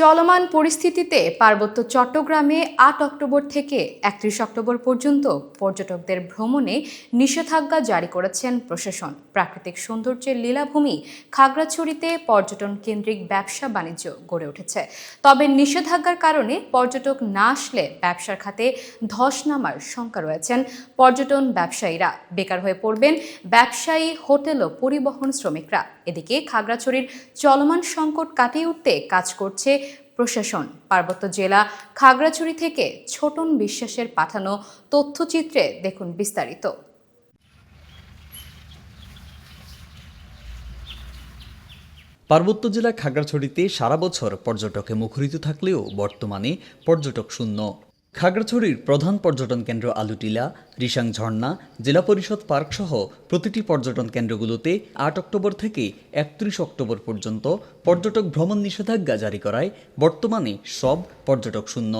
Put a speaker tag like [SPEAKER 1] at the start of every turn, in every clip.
[SPEAKER 1] চলমান পরিস্থিতিতে পার্বত্য চট্টগ্রামে আট অক্টোবর থেকে একত্রিশ অক্টোবর পর্যন্ত পর্যটকদের ভ্রমণে নিষেধাজ্ঞা জারি করেছেন প্রশাসন। প্রাকৃতিক সৌন্দর্যের লীলাভূমি খাগড়াছড়িতে পর্যটন কেন্দ্রিক ব্যবসা বাণিজ্য গড়ে উঠেছে। তবে নিষেধাজ্ঞার কারণে পর্যটক না আসলে ব্যবসার খাতে ধস নামার শঙ্কা রয়েছেন পর্যটন ব্যবসায়ীরা। বেকার হয়ে পড়বেন ব্যবসায়ী, হোটেল ও পরিবহন শ্রমিকরা। এদিকে খাগড়াছড়ির চলমান সংকট কাটিয়ে উঠতে কাজ করছে প্রশাসন। পার্বত্য জেলা খাগড়াছড়ি থেকে ছোটন বিশ্বাসের পাঠানো তথ্যচিত্রে দেখুন বিস্তারিত।
[SPEAKER 2] পার্বত্য জেলা খাগড়াছড়িতে সারা বছর পর্যটকে মুখরিত থাকলেও বর্তমানে পর্যটক শূন্য। খাগড়াছড়ির প্রধান পর্যটন কেন্দ্র আলুটিলা, রিসাং ঝর্ণা, জেলা পরিষদ পার্ক সহ প্রতিটি পর্যটন কেন্দ্রগুলোতে আট অক্টোবর থেকে একত্রিশ অক্টোবর পর্যন্ত পর্যটক ভ্রমণ নিষেধাজ্ঞা জারি করায় বর্তমানে সব পর্যটক শূন্য।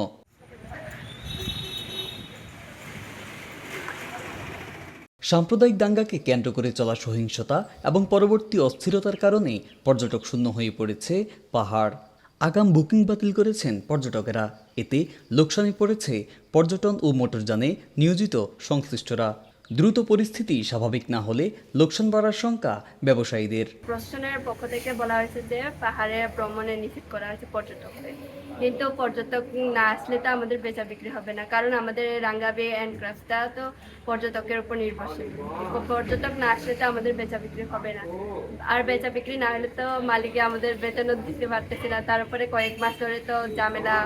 [SPEAKER 2] সাম্প্রদায়িক দাঙ্গাকে কেন্দ্র করে চলা সহিংসতা এবং পরবর্তী অস্থিরতার কারণে পর্যটক শূন্য হয়ে পড়েছে পাহাড়। আগাম বুকিং বাতিল করেছেন পর্যটকেরা। এতে লোকসানে পড়েছে পর্যটন ও মোটরযানে নিয়োজিত সংশ্লিষ্টরা। দ্রুত পরিস্থিতি স্বাভাবিক না হলে লোকসান বাড়ার শঙ্কা ব্যবসায়ীদের।
[SPEAKER 3] প্রশাসনের পক্ষ থেকে বলা হয়েছে যে পাহাড়ে ভ্রমণে নিষেধ করা হয়েছে পর্যটকদের। কিন্তু পর্যটক না আসলে তো আমাদের বেচা বিক্রি হবে না, কারণ আমাদের রাঙ্গাবে অ্যান্ড ক্রাফটটা তো পর্যটকের উপর নির্ভরশীল। পর্যটক না আসলে তো আমাদের বেচা বিক্রি হবে না। আর বেচা বিক্রি না হলে তো মালিকে আমাদের বেতনও দিতে পারতেছে না তারপরে কয়েক মাস ধরে তো ঝামেলা,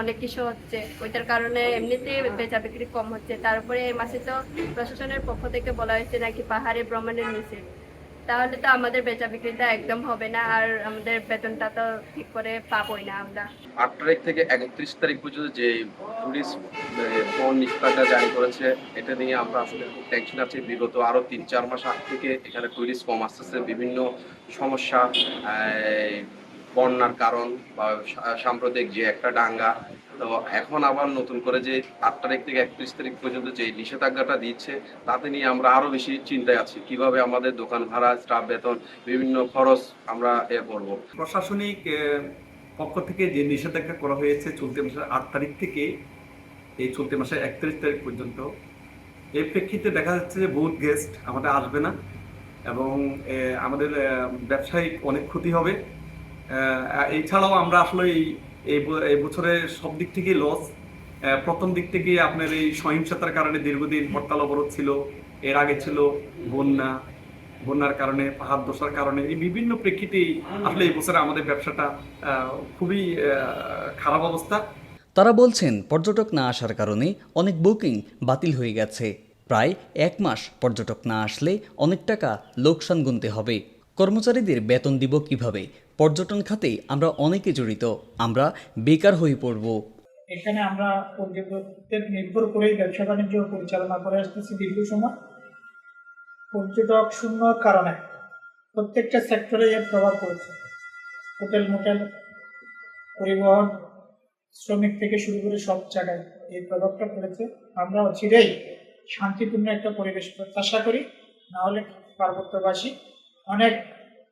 [SPEAKER 3] অনেক কিছু হচ্ছে। ওইটার কারণে এমনিতে বেচা বিক্রি কম হচ্ছে তারপরে এই মাসে তো প্রশাসনের পক্ষ থেকে বলা হয়েছে নাকি পাহাড়ে ভ্রমণের নিষেধ তাহলে তো আমাদের বেচা বিক্রিটা একদম হবে না, আর আমাদের বেতনটা তো ঠিক করে পাবোই না আমরা।
[SPEAKER 4] আট তারিখ থেকে একত্রিশ তারিখ পর্যন্ত যে টুরিস্ট ফোন নিষেধাজ্ঞা জারি করেছে, এটা নিয়ে আমরা আসলে টেনশন আছি। বিগত আরও তিন চার মাস আগ থেকে এখানে টুরিস্ট কম আসতেছে, বিভিন্ন সমস্যা বন্যার কারণ বা সাম্প্রতিক যে একটা ডাঙ্গা, তো এখন আবার নতুন করে যে আট তারিখ থেকে একত্রিশ তারিখ পর্যন্ত যে নিষেধাজ্ঞাটা দিচ্ছে, তাতে নিয়ে আমরা আরও বেশি চিন্তায় আছি। কীভাবে আমাদের দোকান ভাড়া, স্টাফ বেতন, বিভিন্ন খরচ আমরা এ করব।
[SPEAKER 5] প্রশাসনিক পক্ষ থেকে যে নিষেধাজ্ঞা করা হয়েছে চলতি মাসের আট তারিখ থেকে, এই চলতি মাসের একত্রিশ তারিখ পর্যন্ত এই প্রেক্ষিতে দেখা যাচ্ছে যে বহুত গেস্ট আমাদের আসবে না এবং আমাদের ব্যবসায়িক অনেক ক্ষতি হবে। এছাড়াও আমরা আসলে এই এই ব- বছরের সব দিক থেকেই লস প্রথম দিক থেকে আপনার এই সহিংসতার কারণে দীর্ঘদিন হরতাল অবরোধ ছিল, এর আগে ছিল বন্যা, বন্যার কারণে, পাহাড় দোষার কারণে, এই বিভিন্ন প্রেক্ষিতেই আসলে এই বছরে আমাদের ব্যবসাটা খুবই খারাপ অবস্থা।
[SPEAKER 2] তারা বলছেন, পর্যটক না আসার কারণে অনেক বুকিং বাতিল হয়ে গেছে। প্রায় এক মাস পর্যটক না আসলে অনেক টাকা লোকসান গুনতে হবে। কর্মচারীদের বেতন দিব কীভাবে? পর্যটন খাতে আমরা অনেকে জড়িত। আমরা বেকার হয়ে পড়ব।
[SPEAKER 6] এখানে আমরা পর্যটকদের নির্ভর করেই ব্যবসা বাণিজ্য পরিচালনা করে আসতেছি দীর্ঘ সময়। পর্যটক শূন্য কারণে প্রত্যেকটা সেক্টরে এর প্রভাব পড়েছে। হোটেল, মোটেল, পরিবহন, শ্রমিক থেকে শুরু করে সব জায়গায় এই প্রভাবটা পড়েছে। আমরা অচিরেই শান্তিপূর্ণ একটা পরিবেশ প্রত্যাশা করি, নাহলে পার্বত্যবাসী অনেক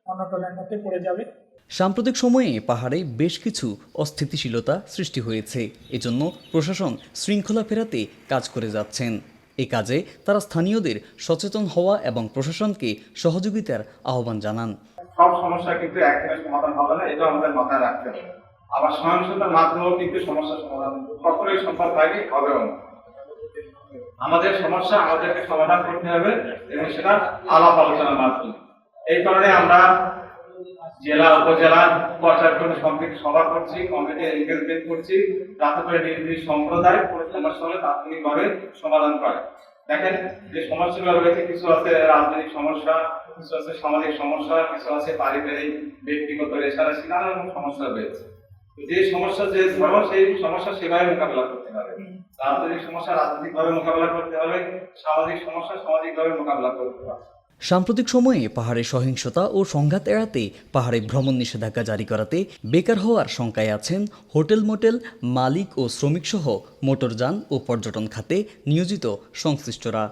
[SPEAKER 6] অনটনের মধ্যে পড়ে যাবে।
[SPEAKER 2] সাম্প্রতিক সময়ে পাহাড়ে বেশ কিছু অস্থিতিশীলতা সৃষ্টি হয়েছে। এজন্য প্রশাসন শৃঙ্খলা ফেরাতে কাজ করে যাচ্ছেন। এ কাজে তারা স্থানীয়দের সচেতন হওয়া এবং প্রশাসনকে সহযোগিতার আহ্বান জানান।
[SPEAKER 7] সব সমস্যা কিন্তু সমাধান হবে না এটা আমাদের মাথায় রাখতে হবে। আবার মাধ্যমেও কিন্তু সমাধান আমাদের সমস্যা আমাদেরকে সমাধান করতে হবে এবং সেটা আলাপ আলোচনার মাধ্যমে। এই কারণে আমরা জেলা উপজেলা পর্যায়ক্রমে সম্পৃক্ত সভা করছি, কমিটি এনগেজমেন্ট করছি যাতে করে নিজ সম্প্রদায় সমস্যা হলে তাৎক্ষণিকভাবে সমাধান করে। দেখেন, যে সমস্যাগুলো রয়েছে, কিছু আছে রাজনৈতিক সমস্যা, কিছু আছে সামাজিক সমস্যা, কিছু আছে পারিবারিক, ব্যক্তিগত রেশারেশি নানা রকম সমস্যা রয়েছে। যে সমস্যা যে ধরো সেই সমস্যা সেভাবে মোকাবিলা করতে হবে। রাজনৈতিক সমস্যা রাজনৈতিক ভাবে মোকাবিলা করতে হবে, সামাজিক সমস্যা সামাজিক ভাবে মোকাবিলা করতে হবে।
[SPEAKER 2] সাম্প্রতিক সময়ে পাহাড়ে সহিংসতা ও সংঘাত এড়াতে পাহাড়ে ভ্রমণ নিষেধাজ্ঞা জারি করাতে বেকার হওয়ার শঙ্কায় আছেন হোটেল মোটেল মালিক ও শ্রমিকসহ মোটরযান ও পর্যটন খাতে নিয়োজিত সংশ্লিষ্টরা।